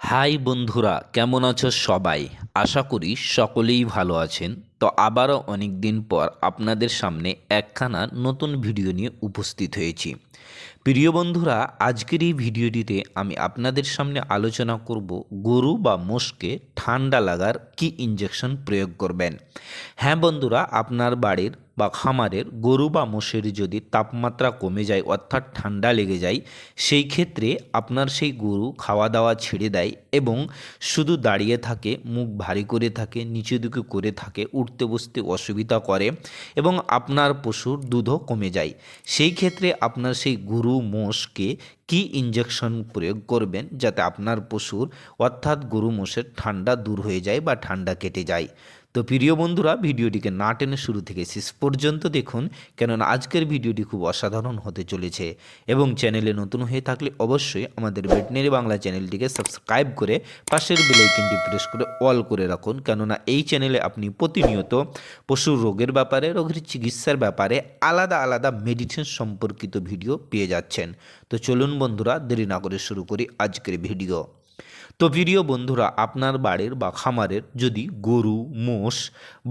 High বন্ধুরা কেমন আছো সবাই? আশা করি সকলেই ভালো আছেন। তো আবারও অনেক দিন পর আপনাদের সামনে একখানা নতুন ভিডিও নিয়ে উপস্থিত হয়েছি। প্রিয় বন্ধুরা, আজকের এই ভিডিওটিতে আমি আপনাদের সামনে আলোচনা করব গরু বা মোষকে ঠান্ডা লাগার কি ইঞ্জেকশন প্রয়োগ করবেন। হ্যাঁ বন্ধুরা, আপনার বাড়ির বা খামারের গরু বা মোষের যদি তাপমাত্রা কমে যায়, অর্থাৎ ঠান্ডা লেগে যায়, সেই ক্ষেত্রে আপনার সেই গরু খাওয়া দাওয়া ছেড়ে দেয় এবং শুধু দাঁড়িয়ে থাকে, মুখ ভারী করে থাকে, নিচে দিকে করে থাকে, উঠতে বসতে অসুবিধা করে এবং আপনার পশুর দুধও কমে যায়। সেই ক্ষেত্রে আপনার সেই গরু মোষকে কি ইঞ্জেকশন প্রয়োগ করবেন যাতে আপনার পশুর অর্থাৎ গরু মোষের ঠান্ডা দূর হয়ে যায় বা ঠান্ডা কেটে যায়? তো প্রিয় বন্ধুরা, ভিডিওটিকে না টেনে শুরু থেকে শেষ পর্যন্ত দেখুন, কেননা আজকের ভিডিওটি খুব অসাধারণ হতে চলেছে। এবং চ্যানেলে নতুন হয়ে থাকলে অবশ্যই আমাদের ভেটনারি বাংলা চ্যানেলটিকে সাবস্ক্রাইব করে পাশের বেলাইকনটি প্রেস করে অল করে রাখুন, কেননা এই চ্যানেলে আপনি প্রতিনিয়ত পশুর রোগের ব্যাপারে, রোগের চিকিৎসার ব্যাপারে আলাদা আলাদা মেডিসিন সম্পর্কিত ভিডিও পেয়ে যাচ্ছেন। তো চলুন বন্ধুরা, দেরি না করে শুরু করি আজকের ভিডিও। তো প্রিয় বন্ধুরা, আপনার বাড়ির বা খামারের যদি গরু, মোষ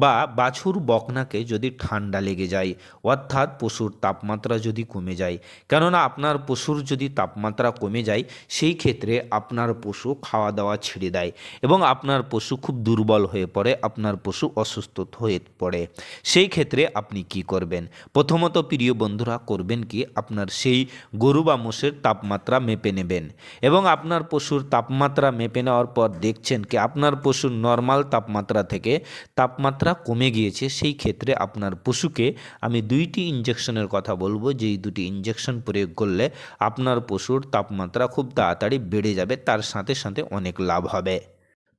বা বাছুর বকনাকে যদি ঠান্ডা লেগে যায়, অর্থাৎ পশুর তাপমাত্রা যদি কমে যায়, কেননা আপনার পশুর যদি তাপমাত্রা কমে যায়, সেই ক্ষেত্রে আপনার পশু খাওয়া দাওয়া ছেড়ে দেয় এবং আপনার পশু খুব দুর্বল হয়ে পড়ে, আপনার পশু অসুস্থ হয়ে পড়ে। সেই ক্ষেত্রে আপনি কি করবেন? প্রথমত প্রিয় বন্ধুরা, করবেন কি? আপনার সেই গরু বা মোষের তাপমাত্রা মেপে নেবেন এবং আপনার পশুর তাপমাত্রা মেপে নেওয়ার পর দেখছেন কি আপনার পশুর নর্মাল তাপমাত্রা থেকে তাপমাত্রা কমে গিয়েছে, সেই ক্ষেত্রে আপনার পশুকে আমি দুইটি ইঞ্জেকশনের কথা বলব। যেই দুটি ইঞ্জেকশন প্রয়োগ করলে আপনার পশুর তাপমাত্রা খুব তাড়াতাড়ি বেড়ে যাবে, তার সাথে সাথে অনেক লাভ হবে।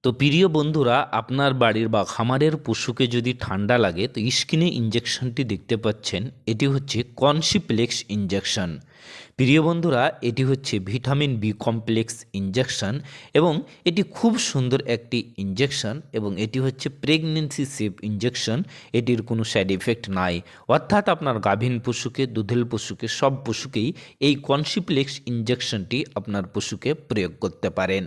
তো প্রিয় বন্ধুরা, আপনার বাড়ির বা খামারের পশুকে যদি ঠান্ডা লাগে, তো স্কিনে ইঞ্জেকশনটি দেখতে পাচ্ছেন। এটি হচ্ছে কনসিপ্লেক্স ইঞ্জেকশন প্রিয় বন্ধুরা, এটি হচ্ছে ভিটামিন বি কমপ্লেক্স ইঞ্জেকশন এবং এটি খুব সুন্দর একটি ইঞ্জেকশন এবং এটি হচ্ছে প্রেগনেন্সি সেফ ইঞ্জেকশন এটির কোনো সাইড এফেক্ট নাই। অর্থাৎ আপনার গাভীন পশুকে দুধেল পশুকে, সব পশুকেই এই কনসিপ্লেক্স ইঞ্জেকশনটি আপনার পশুকে প্রয়োগ করতে পারেন।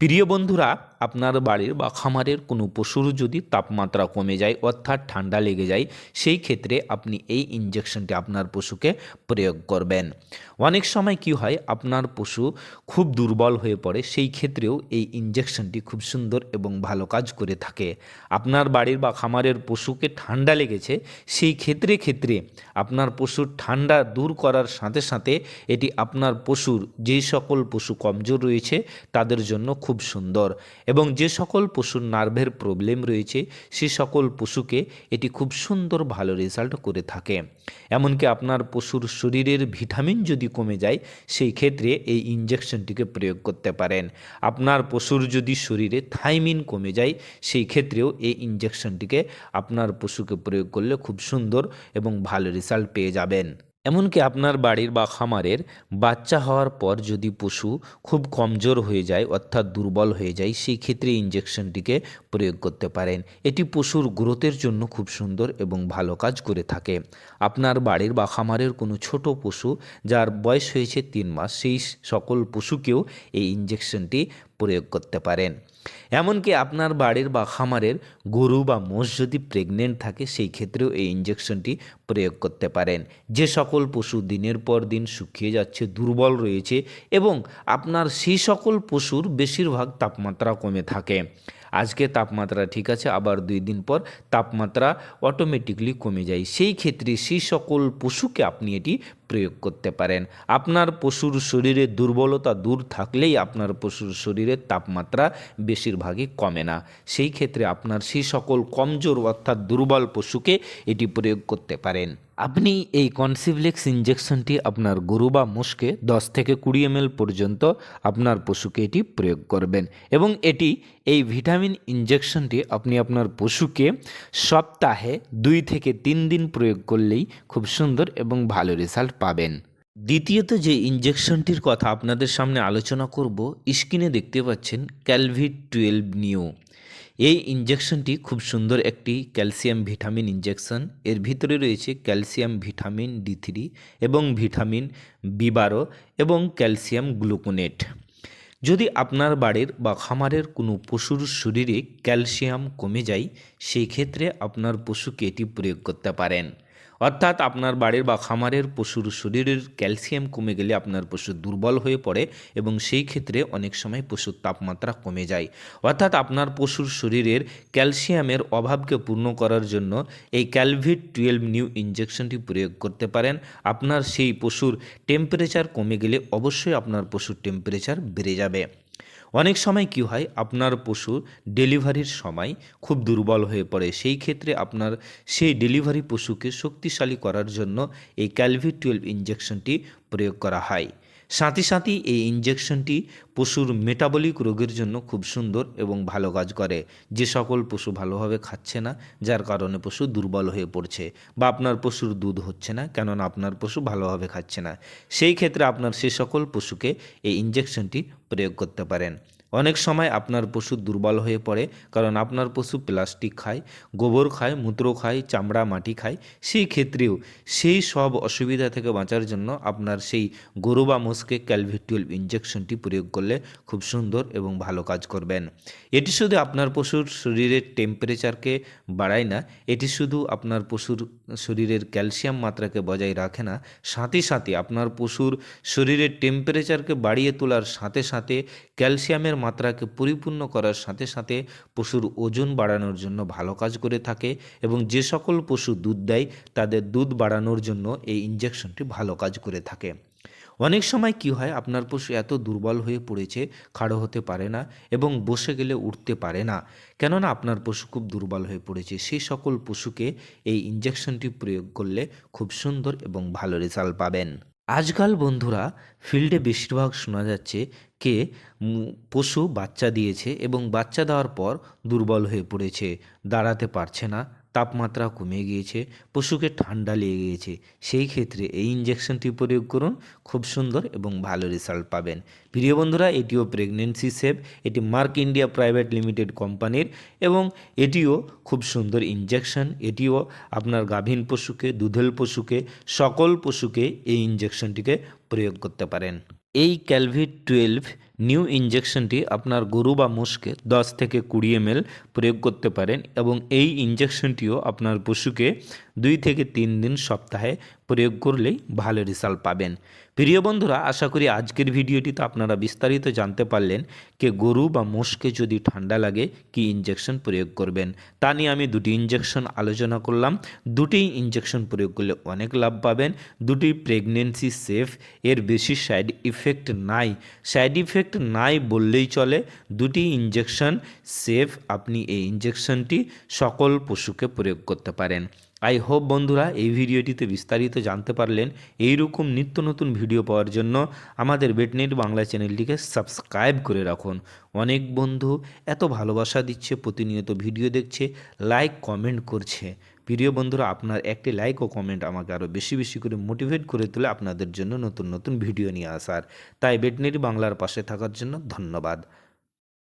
প্রিয় বন্ধুরা আপনার বাড়ির বা খামারের কোনো পশুর যদি তাপমাত্রা কমে যায় অর্থাৎ ঠান্ডা লেগে যায়, সেই ক্ষেত্রে আপনি এই ইঞ্জেকশনটি আপনার পশুকে প্রয়োগ করবেন। অনেক সময় কি হয়, আপনার পশু খুব দুর্বল হয়ে পড়ে, সেই ক্ষেত্রেও এই ইঞ্জেকশনটি খুব সুন্দর এবং ভালো কাজ করে থাকে। আপনার বাড়ির বা খামারের পশুকে ঠান্ডা লেগেছে, সেই ক্ষেত্রে ক্ষেত্রে আপনার পশুর ঠান্ডা দূর করার সাথে সাথে এটি আপনার পশুর যে সকল পশু কমজোর রয়েছে, তাদের জন্য খুব সুন্দর। এবং যে সকল পশুর নার্ভের প্রবলেম রয়েছে, সে সকল পশুকে এটি খুব সুন্দর ভালো রেজাল্ট করে থাকে। এমনকি আপনার পশুর শরীরের ভিটামিন যদি কমে যায়, সেই ক্ষেত্রে এই ইঞ্জেকশনটিকে প্রয়োগ করতে পারেন। আপনার পশুর যদি শরীরে থাইমিন কমে যায়, সেই ক্ষেত্রেও এই ইঞ্জেকশনটিকে আপনার পশুকে প্রয়োগ করলে খুব সুন্দর এবং ভালো রেজাল্ট পেয়ে যাবেন। এমনকি আপনার বাড়ির বা খামারের বাচ্চা হওয়ার পর যদি পশু খুব কমজোর হয়ে যায়, অর্থাৎ দুর্বল হয়ে যায়, সেই ক্ষেত্রে ইঞ্জেকশনটিকে প্রয়োগ করতে পারেন। এটি পশুর গ্রোথের জন্য খুব সুন্দর এবং ভালো কাজ করে থাকে। আপনার বাড়ির বা খামারের কোনো ছোট পশু যার বয়স হয়েছে তিন মাস, সেই সকল পশুকেও এই ইঞ্জেকশনটি প্রয়োগ করতে পারেন। এমনকি আপনার বাড়ির বা খামারের গরু বা মোষ যদি প্রেগনেন্ট থাকে, সেই ক্ষেত্রেও এই ইঞ্জেকশনটি প্রয়োগ করতে পারেন। যে সকল পশু দিনের পর দিন শুকিয়ে যাচ্ছে, দুর্বল রয়েছে এবং আপনার সেই সকল পশুর বেশিরভাগ তাপমাত্রা কমে থাকে। আজকে তাপমাত্রা ঠিক আছে, আবার দুই দিন পর তাপমাত্রা অটোমেটিকলি কমে যায়। সেই ক্ষেত্রে সেই সকল পশুকে আপনি এটি প্রয়োগ করতে পারেন। আপনার পশুর শরীরে দুর্বলতা দূর থাকলেই আপনার পশুর শরীরের তাপমাত্রা বেশিরভাগই কমে না। সেই ক্ষেত্রে আপনার সেই সকল কমজোর অর্থাৎ দুর্বল পশুকে এটি প্রয়োগ করতে পারেন। আপনি এই কনসিভলেক্স ইঞ্জেকশনটি আপনার গরু বা মোষকে দশ থেকে কুড়ি এম পর্যন্ত আপনার পশুকে এটি প্রয়োগ করবেন। এবং এটি এই ভিটামিন ইঞ্জেকশনটি আপনি আপনার পশুকে সপ্তাহে দুই থেকে তিন দিন প্রয়োগ করলেই খুব সুন্দর এবং ভালো রেজাল্ট পাবেন। দ্বিতীয়ত যে ইঞ্জেকশনটির কথা আপনাদের সামনে আলোচনা করব, স্ক্রিনে দেখতে পাচ্ছেন ক্যালভিট টুয়েলভ নিউ এই ইঞ্জেকশনটি খুব সুন্দর একটি ক্যালসিয়াম ভিটামিন ইঞ্জেকশন এর ভিতরে রয়েছে ক্যালসিয়াম ভিটামিন ডি থ্রি এবং ভিটামিন বি বারো এবং ক্যালসিয়াম গ্লুকোনেট যদি আপনার বাড়ির বা খামারের কোনো পশুর শরীরে ক্যালসিয়াম কমে যায়, সেই ক্ষেত্রে আপনার পশুকে এটি প্রয়োগ করতে পারেন। অর্থাৎ আপনার বাড়ির বা খামারের পশুর শরীরের ক্যালসিয়াম কমে গেলে আপনার পশু দুর্বল হয়ে পড়ে এবং সেই ক্ষেত্রে অনেক সময় পশুর তাপমাত্রা কমে যায়। অর্থাৎ আপনার পশুর শরীরের ক্যালসিয়ামের অভাবকে পূর্ণ করার জন্য এই ক্যালভিট টুয়েলভ নিউ ইঞ্জেকশনটি প্রয়োগ করতে পারেন। আপনার সেই পশুর টেম্পারেচার কমে গেলে অবশ্যই আপনার পশুর টেম্পারেচার বেড়ে যাবে। অনেক সময় কি হয়, আপনার পশু ডেলিভারির সময় খুব দুর্বল হয়ে পড়ে। সেই ক্ষেত্রে আপনার সেই ডেলিভারি পশুকে শক্তিশালী করার জন্য এই ক্যালভি টুয়েলভ ইঞ্জেকশনটি প্রয়োগ করা হয়। সাথে সাথেই এই ইঞ্জেকশনটি পশুর মেটাবলিক রোগের জন্য খুব সুন্দর এবং ভালো কাজ করে। যে সকল পশু ভালোভাবে খাচ্ছে না, যার কারণে পশু দুর্বল হয়ে পড়ছে বা আপনার পশুর দুধ হচ্ছে না, কেননা আপনার পশু ভালোভাবে খাচ্ছে না। সেই ক্ষেত্রে আপনার সে সকল পশুকে এই ইঞ্জেকশনটি প্রয়োগ করতে পারেন। অনেক সময় আপনার পশু দুর্বল হয়ে পড়ে, কারণ আপনার পশু প্লাস্টিক খায়, গোবর খায়, মূত্র খায়, চামড়া, মাটি খায়, সেই ক্ষেত্রেও সেই সব অসুবিধা থেকে বাঁচার জন্য আপনার সেই গরু বা মোষকে ক্যালভিটুয়েল ইঞ্জেকশনটি প্রয়োগ করলে খুব সুন্দর এবং ভালো কাজ করবেন। এটি শুধু আপনার পশুর শরীরের টেম্পারেচারকে বাড়ায় না, এটি শুধু আপনার পশুর শরীরের ক্যালসিয়াম মাত্রাকে বজায় রাখে না, সাথে সাথে আপনার পশুর শরীরের টেম্পারেচারকে বাড়িয়ে তোলার সাথে সাথে ক্যালসিয়ামের মাত্রাকে পরিপূর্ণ করার সাথে সাথে পশুর ওজন বাড়ানোর জন্য ভালো কাজ করে থাকে এবং যে সকল পশু দুধ দেয়, তাদের দুধ বাড়ানোর জন্য এই ইঞ্জেকশনটি ভালো কাজ করে থাকে। অনেক সময় কি হয়, আপনার পশু এত দুর্বল হয়ে পড়েছে, খাড়ো হতে পারে না এবং বসে গেলে উঠতে পারে না। কেননা আপনার পশু খুব দুর্বল হয়ে পড়েছে সেই সকল পশুকে এই ইঞ্জেকশনটি প্রয়োগ করলে খুব সুন্দর এবং ভালো রেজাল্ট পাবেন। আজকাল বন্ধুরা ফিল্ডে বেশিরভাগ শোনা যাচ্ছে কে পশু বাচ্চা দিয়েছে এবং বাচ্চা দেওয়ার পর দুর্বল হয়ে পড়েছে, দাঁড়াতে পারছে না। তাপমাত্রা কমে গিয়েছে, পশুকে ঠান্ডা লেগে গিয়েছে। সেই ক্ষেত্রে এই ইঞ্জেকশনটি প্রয়োগ করুন, খুব সুন্দর এবং ভালো রেজাল্ট পাবেন। প্রিয় বন্ধুরা, এটিও প্রেগনেন্সি সেভ এটি মার্ক ইন্ডিয়া প্রাইভেট লিমিটেড কোম্পানির এবং এটিও খুব সুন্দর ইঞ্জেকশন এটিও আপনার গাভীন পশুকে, দুধেল পশুকে, সকল পশুকে এই ইঞ্জেকশনটিকে প্রয়োগ করতে পারেন। এই ক্যালভিট টুয়েলভ নিউ ইঞ্জেকশনটি আপনার গরু বা মোষকে দশ থেকে কুড়ি এম প্রয়োগ করতে পারেন এবং এই ইঞ্জেকশনটিও আপনার পশুকে দুই থেকে তিন দিন সপ্তাহে প্রয়োগ করলেই ভালো রেজাল্ট পাবেন। প্রিয় বন্ধুরা, আশা করি আজকের ভিডিওটিতে আপনারা বিস্তারিত জানতে পারলেন যে গরু বা মোষকে যদি ঠান্ডা লাগে, কি ইঞ্জেকশন প্রয়োগ করবেন। তা নিয়ে আমি দুটি ইঞ্জেকশন আলোচনা করলাম। দুটি ইঞ্জেকশন প্রয়োগ করলে অনেক লাভ পাবেন। দুটি প্রেগনেন্সি সেফ এর বেশি সাইড ইফেক্ট নাই। সাইড ইফেক্ট নাই বললেই চলে। দুটি ইঞ্জেকশন সেফ। আপনি এই ইঞ্জেকশনটি সকল পশুকে প্রয়োগ করতে পারেন। আই হোপ বন্ধুরা, এই ভিডিওটিতে বিস্তারিত জানতে পারলেন। এই রকম নিত্য নতুন ভিডিও পাওয়ার জন্য আমাদের বেটনেট বাংলা চ্যানেলটিকে সাবস্ক্রাইব করে রাখুন। অনেক বন্ধু এত ভালোবাসা দিচ্ছে, প্রতিনিয়ত ভিডিও দেখছে, লাইক, কমেন্ট করছে। প্রিয় বন্ধুরা, আপনার একটি লাইক ও কমেন্ট আমাকে আরও বেশি বেশি করে মোটিভেট করে তুলে আপনাদের জন্য নতুন নতুন ভিডিও নিয়ে আসার। তাই বেটনেরি বাংলার পাশে থাকার জন্য ধন্যবাদ।